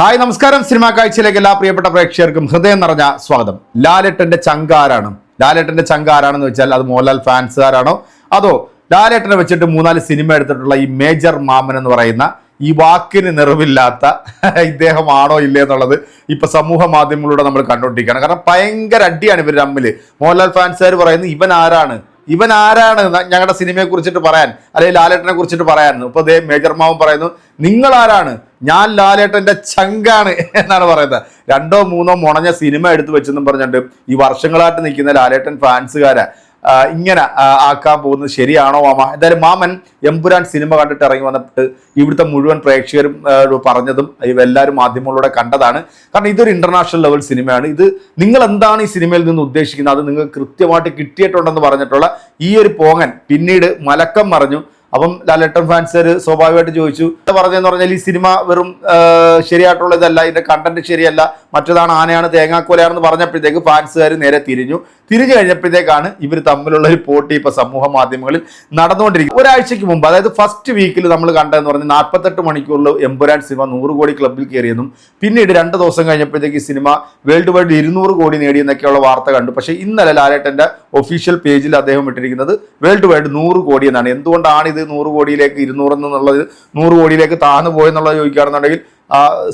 Hi നമസ്കാരം. Cinema കാഴ്ചയിലേക്ക് എല്ലാ പ്രിയപ്പെട്ട പ്രേക്ഷകർക്കും ഹൃദയം നിറഞ്ഞ സ്വാഗതം. ലാലേട്ടന്റെ ചങ്കാരാണ്. ലാലേട്ടന്റെ ചങ്കാരാണെന്ന് വെച്ചാൽ അത് മോഹൻലാൽ ഫാൻസുകാരാണോ? അതോ ലാലേട്ടനെ വെച്ചിട്ട് മൂന്നാൽ സിനിമ എടുത്തിട്ടുള്ള ഈ മേജർ മാമൻ എന്ന് പറയുന്ന ഈ വാക്കിന് നിറവില്ലാത്ത ഇദ്ദേഹമാണോ ഇല്ലേ എന്നുള്ളത് ഇപ്പൊ സമൂഹ മാധ്യമങ്ങളിലൂടെ നമ്മൾ കണ്ടുകൊണ്ടിരിക്കുകയാണ്. കാരണം ഭയങ്കര അടിയാണ് ഇവർ തമ്മിൽ മോഹൻലാൽ ഫാൻസുകാർ പറയുന്നത് ഇവൻ ആരാണ്? ഇവൻ ആരാണ് ഞങ്ങളുടെ സിനിമയെ കുറിച്ചിട്ട് പറയാൻ? അല്ലെങ്കിൽ ലാലേട്ടനെ കുറിച്ചിട്ട് പറയാൻ? ഇപ്പൊ ദേ മേജർ മാവൻ പറയുന്നു നിങ്ങൾ ആരാണ്? ഞാൻ ലാലേട്ടന്റെ ചങ്കാണ് എന്നാണ് പറയുന്നത്. രണ്ടോ മൂന്നോ മുണഞ്ഞ സിനിമ എടുത്തു വെച്ചെന്നും പറഞ്ഞിട്ട് ഈ വർഷങ്ങളായിട്ട് നിൽക്കുന്ന ലാലേട്ടൻ ഫാൻസുകാരെ ഇങ്ങനെ ആക്കാൻ പോകുന്നത് ശരിയാണോ മാമ? എന്തായാലും മാമൻ എമ്പുരാൻ സിനിമ കണ്ടിട്ട് ഇറങ്ങി വന്നിട്ട് ഇവിടുത്തെ മുഴുവൻ പ്രേക്ഷകരും പറഞ്ഞതും ഇവെല്ലാവരും മാധ്യമങ്ങളിലൂടെ കണ്ടതാണ്. കാരണം ഇതൊരു ഇന്റർനാഷണൽ ലെവൽ സിനിമയാണ്. ഇത് നിങ്ങൾ എന്താണ് ഈ സിനിമയിൽ നിന്ന് ഉദ്ദേശിക്കുന്നത്? അത് നിങ്ങൾക്ക് കൃത്യമായിട്ട് കിട്ടിയിട്ടുണ്ടെന്ന് പറഞ്ഞിട്ടുള്ള ഈ ഒരു പോങ്ങൻ പിന്നീട് മലക്കം മറിഞ്ഞു. അപ്പം ലാലേട്ടൻ ഫാൻസുകാർ സ്വാഭാവികമായിട്ട് ചോദിച്ചു. പറഞ്ഞതെന്ന് പറഞ്ഞാൽ ഈ സിനിമ വെറും ശരിയായിട്ടുള്ള ഇതല്ല ഇതിന്റെ കണ്ടന്റ് ശരിയല്ല മറ്റേതാണ് ആനയാണ് തേങ്ങാക്കോലയാണെന്ന് പറഞ്ഞപ്പോഴത്തേക്ക് ഫാൻസുകാർ നേരെ തിരിഞ്ഞു. തിരിഞ്ഞു കഴിഞ്ഞപ്പോഴത്തേക്കാണ് ഇവർ തമ്മിലുള്ള ഒരു പോട്ടി ഇപ്പൊ സമൂഹ മാധ്യമങ്ങളിൽ നടന്നുകൊണ്ടിരിക്കുന്നത്. ഒരാഴ്ചയ്ക്ക് മുമ്പ് അതായത് ഫസ്റ്റ് വീക്കിൽ നമ്മൾ കണ്ടതെന്ന് പറഞ്ഞാൽ നാൽപ്പത്തെട്ട് മണിക്കൂറിൽ എമ്പുരാൻ സിനിമ നൂറ് കോടി ക്ലബിൽ കയറിയെന്നും പിന്നീട് രണ്ട് ദിവസം കഴിഞ്ഞപ്പോഴത്തേക്ക് ഈ സിനിമ വേൾഡ് വൈഡ് ഇരുന്നൂറ് കോടി നേടിയെന്നൊക്കെയുള്ള വാർത്ത കണ്ടു. പക്ഷേ ഇന്നലെ ലാലേട്ടന്റെ ഒഫീഷ്യൽ പേജിൽ അദ്ദേഹം ഇട്ടിരിക്കുന്നത് വേൾഡ് വൈഡ് നൂറ് കോടി എന്നാണ്. എന്തുകൊണ്ടാണ് ഇത് നൂറ് കോടിയിലേക്ക് ഇരുന്നൂറ് എന്നുള്ളത് നൂറ് കോടിയിലേക്ക് താഴ്ന്നു പോയെന്നുള്ളത് ചോദിക്കുകയാണെന്നുണ്ടെങ്കിൽ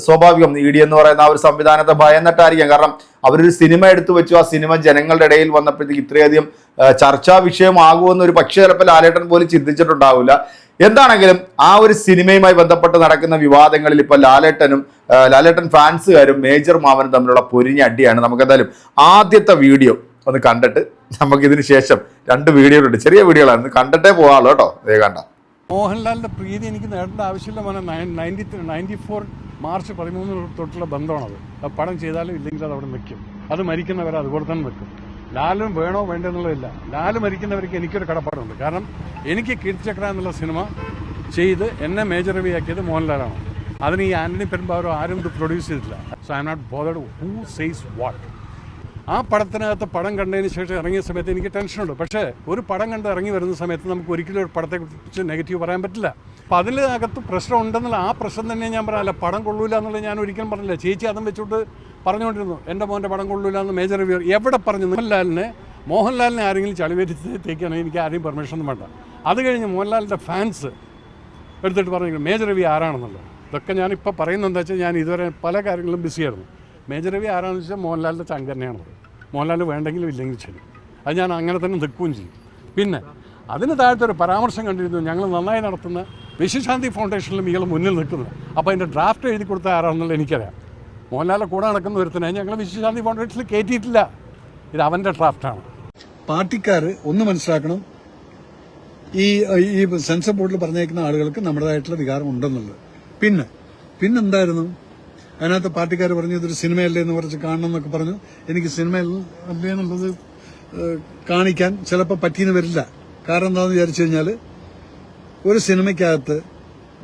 സ്വാഭാവികം ഇ ഡി എന്ന് പറയുന്ന ആ ഒരു സംവിധാനത്തെ ഭയന്നിട്ടായിരിക്കാം. കാരണം അവരൊരു സിനിമ എടുത്തു വെച്ചു ആ സിനിമ ജനങ്ങളുടെ ഇടയിൽ വന്നപ്പോഴത്തേക്ക് ഇത്രയധികം ചർച്ചാ വിഷയമാകുമെന്ന് ഒരു പക്ഷേ ചിലപ്പോൾ ലാലേട്ടൻ പോലും ചിന്തിച്ചിട്ടുണ്ടാവില്ല. എന്താണെങ്കിലും ആ ഒരു സിനിമയുമായി ബന്ധപ്പെട്ട് നടക്കുന്ന വിവാദങ്ങളിൽ ഇപ്പൊ ലാലേട്ടനും ലാലേട്ടൻ ഫാൻസുകാരും മേജർ മാമനും തമ്മിലുള്ള പൊരിഞ്ഞ അടിയാണ്. നമുക്ക് എന്തായാലും ആദ്യത്തെ വീഡിയോ ഒന്ന് കണ്ടിട്ട് നമുക്കിതിന് ശേഷം രണ്ട് വീഡിയോ ഉണ്ട് ചെറിയ വീഡിയോകളാണ്. കണ്ടിട്ടേ പോകാമല്ലോ കേട്ടോ ഇതേ കണ്ട മോഹൻലാലിന്റെ പ്രീതി എനിക്ക് നേടേണ്ട ആവശ്യമില്ല മോനെ. നയന്റി നയന്റി ഫോർ മാർച്ച് പതിമൂന്ന് തൊട്ടുള്ള ബന്ധമാണത്. ആ പടം ചെയ്താലും ഇല്ലെങ്കിൽ അത് അവിടെ നിൽക്കും. അത് മരിക്കുന്നവരെ അതുപോലെ തന്നെ നിൽക്കും. ലാലും വേണോ വേണ്ടെന്നുള്ളതില്ല. ലാൽ മരിക്കുന്നവർക്ക് എനിക്കൊരു കടപ്പാടുണ്ട്. കാരണം എനിക്ക് കീർത്തിചക്ര എന്നുള്ള സിനിമ ചെയ്ത് എന്നെ മേജർ രവിയാക്കിയത് മോഹൻലാലാണ്. അതിന് ഈ ആന്റണി പെരുമ്പാവരോ ആരും ഇത് പ്രൊഡ്യൂസ് ചെയ്തിട്ടില്ല. So I not bothered who says what ആ പടത്തിനകത്ത് പടം കണ്ടതിന് ശേഷം ഇറങ്ങിയ സമയത്ത് എനിക്ക് ടെൻഷനുണ്ട്. പക്ഷേ ഒരു പടം കണ്ട് ഇറങ്ങി വരുന്ന സമയത്ത് നമുക്ക് ഒരിക്കലും ഒരു പടത്തെക്കുറിച്ച് നെഗറ്റീവ് പറയാൻ പറ്റില്ല. അപ്പം അതിനകത്ത് പ്രശ്നം ഉണ്ടെന്നുള്ള ആ പ്രശ്നം തന്നെ ഞാൻ പറയാനില്ല പടം കൊള്ളൂല എന്നുള്ളത് ഞാൻ ഒരിക്കലും പറഞ്ഞില്ല. ചേച്ചി അതും വെച്ചുകൊണ്ട് പറഞ്ഞുകൊണ്ടിരുന്നു. എന്റെ മോന്റെ പടം കൊള്ളൂല എന്ന് മേജർ റിവ്യൂ. എവിടെ പറഞ്ഞു? മോഹൻലാലിനെ മോഹൻലാലിനെ ആരെങ്കിലും ചളിവേറ്റിത്തേക്കാണ് എനിക്ക് ആരെയും പെർമിഷൻ ഒന്നും വേണ്ട. അത് കഴിഞ്ഞ് മോഹൻലാലിന്റെ ഫാൻസ് എടുത്തിട്ട് പറഞ്ഞു മേജർ റിവ്യൂ ആരാണെന്നുള്ളത്? ഇതൊക്കെ ഞാനിപ്പോൾ പറയുന്നത് എന്താ വെച്ചാൽ ഞാൻ ഇതുവരെ പല കാര്യങ്ങളും ബിസിയായിരുന്നു. മേജർ രവി ആരാണെന്ന് വെച്ചാൽ മോഹൻലാലിന്റെ ചങ്ക് തന്നെയാണത് മോഹൻലാൽ വേണ്ടെങ്കിലും ഇല്ലെങ്കിൽ ചെയ്യും അത് ഞാൻ അങ്ങനെ തന്നെ നിൽക്കുകയും ചെയ്യും. പിന്നെ അതിന് താഴത്തെ ഒരു പരാമർശം കണ്ടിരുന്നു ഞങ്ങൾ നന്നായി നടത്തുന്ന വിശ്വശാന്തി ഫൗണ്ടേഷനിലും ഇയാൾ മുന്നിൽ നിൽക്കുന്നത്. അപ്പോൾ അതിന്റെ ഡ്രാഫ്റ്റ് എഴുതി കൊടുത്ത ആരാണെന്നുള്ളത് എനിക്കറിയാം. മോഹൻലാലിന്റെ കൂടെ നടക്കുന്ന ഒരുത്തനെ ഞങ്ങൾ വിശ്വശാന്തി ഫൗണ്ടേഷനിൽ കയറ്റിയിട്ടില്ല. ഇത് അവന്റെ ഡ്രാഫ്റ്റാണ്. പാർട്ടിക്കാർ ഒന്ന് മനസ്സിലാക്കണം. ഈ ഈ സെൻസർ ബോർഡിൽ പറഞ്ഞേക്കുന്ന ആളുകൾക്ക് നമ്മുടേതായിട്ടുള്ള വികാരം ഉണ്ടെന്നുള്ളത്. പിന്നെ പിന്നെന്തായിരുന്നു? അതിനകത്ത് പാർട്ടിക്കാർ പറഞ്ഞു ഇതൊരു സിനിമയല്ലേ എന്ന് പറഞ്ഞ് കാണണം എന്നൊക്കെ പറഞ്ഞു. എനിക്ക് സിനിമയിൽ അല്ലേന്നുള്ളത് കാണിക്കാൻ ചിലപ്പോൾ പറ്റിയെന്ന് വരില്ല. കാരണം എന്താണെന്ന് വിചാരിച്ചു കഴിഞ്ഞാൽ ഒരു സിനിമയ്ക്കകത്ത്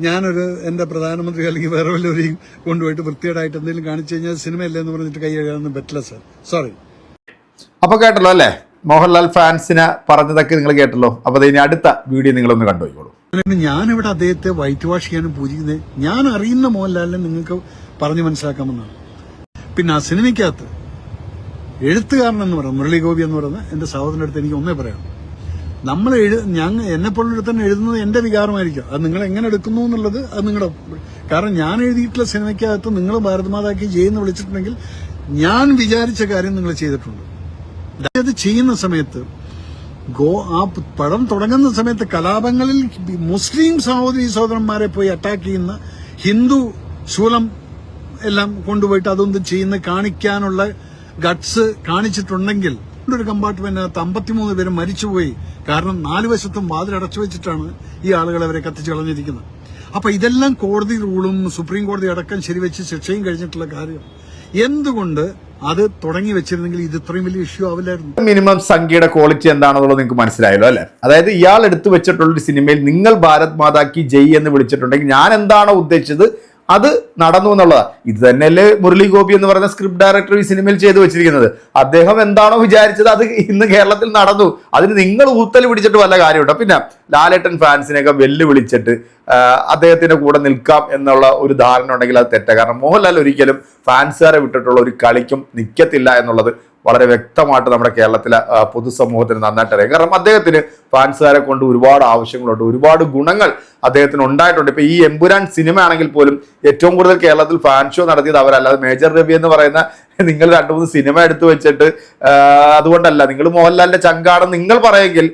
ഞാനൊരു എന്റെ പ്രധാനമന്ത്രി അല്ലെങ്കിൽ വേറെ വല്ലവരെയും കൊണ്ടുപോയിട്ട് വൃത്തികേടായിട്ട് എന്തെങ്കിലും കാണിച്ചു കഴിഞ്ഞാൽ സിനിമയല്ലേ എന്ന് പറഞ്ഞിട്ട് കൈ കഴുകാനൊന്നും പറ്റില്ല സാർ. സോറി അപ്പൊ കേട്ടല്ലോ അല്ലേ? മോഹൻലാൽ ഫാൻസിനെ പറഞ്ഞതൊക്കെ നിങ്ങൾ കേട്ടല്ലോ. അപ്പൊ ദേ ഇനി അടുത്ത വീഡിയോ നിങ്ങളൊന്ന് കണ്ടുപോയിക്കോളൂ ഞാനിവിടെ അദ്ദേഹത്തെ വൈറ്റ് വാഷ് ചെയ്യാനും പൂജിക്കുന്നത് ഞാൻ അറിയുന്ന മോഹൻലാലിനെ നിങ്ങൾക്ക് പറഞ്ഞു മനസ്സിലാക്കാമെന്നാണ്. പിന്നെ ആ സിനിമയ്ക്കകത്ത് എഴുത്തുകാരൻ എന്ന് പറയുന്നത് മുരളി ഗോപി എന്ന് പറയുന്ന എന്റെ സഹോദരന്റെ അടുത്ത് എനിക്ക് ഒന്നേ പറയാം. നമ്മൾ എഴു ഞങ്ങൾ എന്നെ പോലുള്ള തന്നെ എഴുതുന്നത് എന്റെ വികാരമായിരിക്കും. അത് നിങ്ങൾ എങ്ങനെ എടുക്കുന്നു എന്നുള്ളത് അത് നിങ്ങളുടെ കാരണം ഞാൻ എഴുതിയിട്ടുള്ള സിനിമയ്ക്കകത്ത് നിങ്ങൾ ഭാരതമാതാക്കി ജയെന്ന് വിളിച്ചിട്ടുണ്ടെങ്കിൽ ഞാൻ വിചാരിച്ച കാര്യം നിങ്ങൾ ചെയ്തിട്ടുണ്ട്. അത് ചെയ്യുന്ന സമയത്ത് ഗോ ആ പടം തുടങ്ങുന്ന സമയത്ത് കലാപങ്ങളിൽ മുസ്ലിം സഹോദരി സഹോദരന്മാരെ പോയി അറ്റാക്ക് ചെയ്യുന്ന ഹിന്ദു ശൂലം എല്ലാം കൊണ്ടുപോയിട്ട് അതൊന്നും ചെയ്യുന്ന കാണിക്കാനുള്ള ഗട്സ് കാണിച്ചിട്ടുണ്ടെങ്കിൽ ഒരു കമ്പാർട്ട്മെന്റിനകത്ത് അമ്പത്തിമൂന്ന് പേര് മരിച്ചുപോയി. കാരണം നാല് വശത്തും വാതിലടച്ചു വെച്ചിട്ടാണ് ഈ ആളുകൾ അവരെ കത്തിച്ചു കളഞ്ഞിരിക്കുന്നത്. അപ്പൊ ഇതെല്ലാം കോടതി റൂളും സുപ്രീം കോടതി അടക്കം ശരിവെച്ച് ശിക്ഷയും കഴിഞ്ഞിട്ടുള്ള കാര്യം. എന്തുകൊണ്ട് അത് തുടങ്ങി വെച്ചിരുന്നെങ്കിൽ ഇത് ഇത്രയും വലിയ ഇഷ്യൂ ആവില്ലായിരുന്നു. മിനിമം സംഖ്യയുടെ ക്വാളിറ്റി എന്താണെന്നുള്ളത് നിങ്ങൾക്ക് മനസ്സിലായല്ലോ അല്ലെ? അതായത് ഇയാൾ എടുത്തു വെച്ചിട്ടുള്ള ഒരു സിനിമയിൽ നിങ്ങൾ ഭാരത് മാതാക്കി ജയ് എന്ന് വിളിച്ചിട്ടുണ്ടെങ്കിൽ ഞാൻ എന്താണോ ഉദ്ദേശിച്ചത് അത് നടന്നു എന്നുള്ളതാണ് ഇത് തന്നെയല്ലേ മുരളി ഗോപി എന്ന് പറയുന്ന സ്ക്രിപ്റ്റ് ഡയറക്ടർ ഈ സിനിമയിൽ ചെയ്തു വെച്ചിരിക്കുന്നത്. അദ്ദേഹം എന്താണോ വിചാരിച്ചത് അത് ഇന്ന് കേരളത്തിൽ നടന്നു. അതിന് നിങ്ങൾ ഊത്തൽ പിടിച്ചിട്ട് വല്ല കാര്യമുണ്ടോ. പിന്നെ ലാലേട്ടൻ ഫാൻസിനെയൊക്കെ വെല്ലുവിളിച്ചിട്ട് അദ്ദേഹത്തിന്റെ കൂടെ നിൽക്കാം എന്നുള്ള ഒരു ധാരണ ഉണ്ടെങ്കിൽ അത് തെറ്റാണ് കാരണം മോഹൻലാൽ ഒരിക്കലും ഫാൻസുകാരെ വിട്ടിട്ടുള്ള ഒരു കളിക്കും നിൽക്കത്തില്ല എന്നുള്ളത് വളരെ വ്യക്തമായിട്ട് നമ്മുടെ കേരളത്തിലെ പൊതുസമൂഹത്തിന് നന്നായിട്ട് അറിയാം. കാരണം അദ്ദേഹത്തിന് ഫാൻസുകാരെ കൊണ്ട് ഒരുപാട് ആവശ്യങ്ങളുണ്ട് ഒരുപാട് ഗുണങ്ങൾ അദ്ദേഹത്തിന് ഉണ്ടായിട്ടുണ്ട്. ഇപ്പൊ ഈ എമ്പുരാൻ സിനിമ ആണെങ്കിൽ പോലും ഏറ്റവും കൂടുതൽ കേരളത്തിൽ ഫാൻ ഷോ നടത്തിയത് അവരല്ലാതെ മേജർ രവി എന്ന് പറയുന്ന നിങ്ങൾ രണ്ടു മൂന്ന് സിനിമ എടുത്തു വെച്ചിട്ട് അതുകൊണ്ടല്ല. നിങ്ങൾ മോഹൻലാലിന്റെ ചങ്കാണെന്ന് നിങ്ങൾ പറയെങ്കിൽ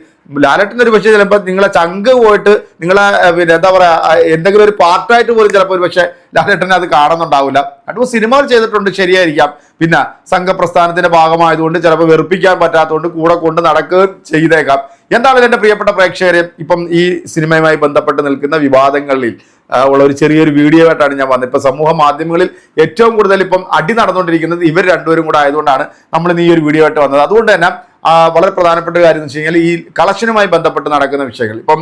ലാലട്ടിന് ഒരു പക്ഷേ ചിലപ്പോൾ നിങ്ങളെ ചങ്ക് പോയിട്ട് നിങ്ങളെ പിന്നെ എന്താ പറയാ എന്തെങ്കിലും ഒരു പാർട്ടായിട്ട് പോലും ചിലപ്പോൾ ഒരു പക്ഷേ ലാലട്ടനെ അത് കാണുന്നുണ്ടാവില്ല. രണ്ടു സിനിമകൾ ചെയ്തിട്ടുണ്ട് ശരിയായിരിക്കാം. പിന്നെ സംഘപ്രസ്ഥാനത്തിന്റെ ഭാഗമായതുകൊണ്ട് ചിലപ്പോൾ വെറുപ്പിക്കാൻ പറ്റാത്തതുകൊണ്ട് കൂടെ കൊണ്ട് നടക്കുകയും ചെയ്തേക്കാം. എന്താണ് എന്റെ പ്രിയപ്പെട്ട പ്രേക്ഷകരെ ഇപ്പം ഈ സിനിമയുമായി ബന്ധപ്പെട്ട് നിൽക്കുന്ന വിവാദങ്ങളിൽ? ഉള്ള ഒരു ചെറിയൊരു വീഡിയോ ആയിട്ടാണ് ഞാൻ വന്നത്. ഇപ്പൊ സമൂഹ മാധ്യമങ്ങളിൽ ഏറ്റവും കൂടുതൽ ഇപ്പം അടി നടന്നുകൊണ്ടിരിക്കുന്നത് ഇവർ രണ്ടുപേരും കൂടെ ആയതുകൊണ്ടാണ് നമ്മൾ ഈ ഒരു വീഡിയോ ആയിട്ട് വന്നത്. അതുകൊണ്ട് തന്നെ വളരെ പ്രധാനപ്പെട്ട കാര്യം എന്ന് വെച്ച് കഴിഞ്ഞാൽ ഈ കളക്ഷനുമായി ബന്ധപ്പെട്ട് നടക്കുന്ന വിഷയങ്ങൾ. ഇപ്പം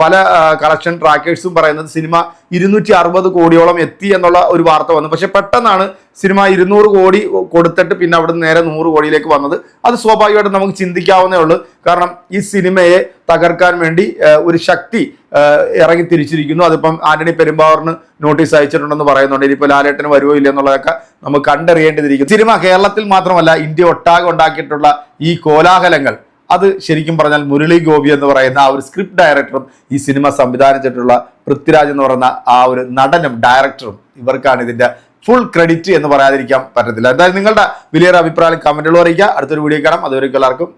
പല കളക്ഷൻ ട്രാക്കേഴ്സും പറയുന്നത് സിനിമ ഇരുന്നൂറ്റി അറുപത് കോടിയോളം എത്തി എന്നുള്ള ഒരു വാർത്ത വന്നു. പക്ഷെ പെട്ടെന്നാണ് സിനിമ ഇരുന്നൂറ് കോടി കൊടുത്തിട്ട് പിന്നെ അവിടെ നിന്ന് നേരെ നൂറ് കോടിയിലേക്ക് വന്നത്. അത് സ്വാഭാവികമായിട്ടും നമുക്ക് ചിന്തിക്കാവുന്നേ ഉള്ളൂ. കാരണം ഈ സിനിമയെ തകർക്കാൻ വേണ്ടി ഒരു ശക്തി ഇറങ്ങി തിരിച്ചിരിക്കുന്നു. അതിപ്പം ആന്റണി പെരുമ്പാവറിന് നോട്ടീസ് അയച്ചിട്ടുണ്ടെന്ന് പറയുന്നുണ്ട്. ഇനിയിപ്പോൾ ലാലേട്ടന് വരുമോ ഇല്ല എന്നുള്ളതൊക്കെ നമുക്ക് കണ്ടറിയേണ്ടിയിരിക്കുന്നു സിനിമ കേരളത്തിൽ മാത്രമല്ല ഇന്ത്യ ഒട്ടാകെ ഉണ്ടാക്കിയിട്ടുള്ള ഈ കോലാഹലങ്ങൾ. അത് ശരിക്കും പറഞ്ഞാൽ മുരളി ഗോപി എന്ന് പറയുന്ന ആ ഒരു സ്ക്രിപ്റ്റ് ഡയറക്ടറും ഈ സിനിമ സംവിധാനം ചെയ്തിട്ടുള്ള പൃഥ്വിരാജ് എന്ന് പറയുന്ന ആ ഒരു നടനും ഡയറക്ടറും ഇവർക്കാണ് ഇതിന്റെ ഫുൾ ക്രെഡിറ്റ് എന്ന് പറയാതിരിക്കാൻ പറ്റത്തില്ല. എന്തായാലും നിങ്ങളുടെ വലിയൊരു അഭിപ്രായം കമന്റുകൾ അറിയിക്കുക. അടുത്തൊരു വീഡിയോ കാണാം. അതുവരെ എല്ലാവർക്കും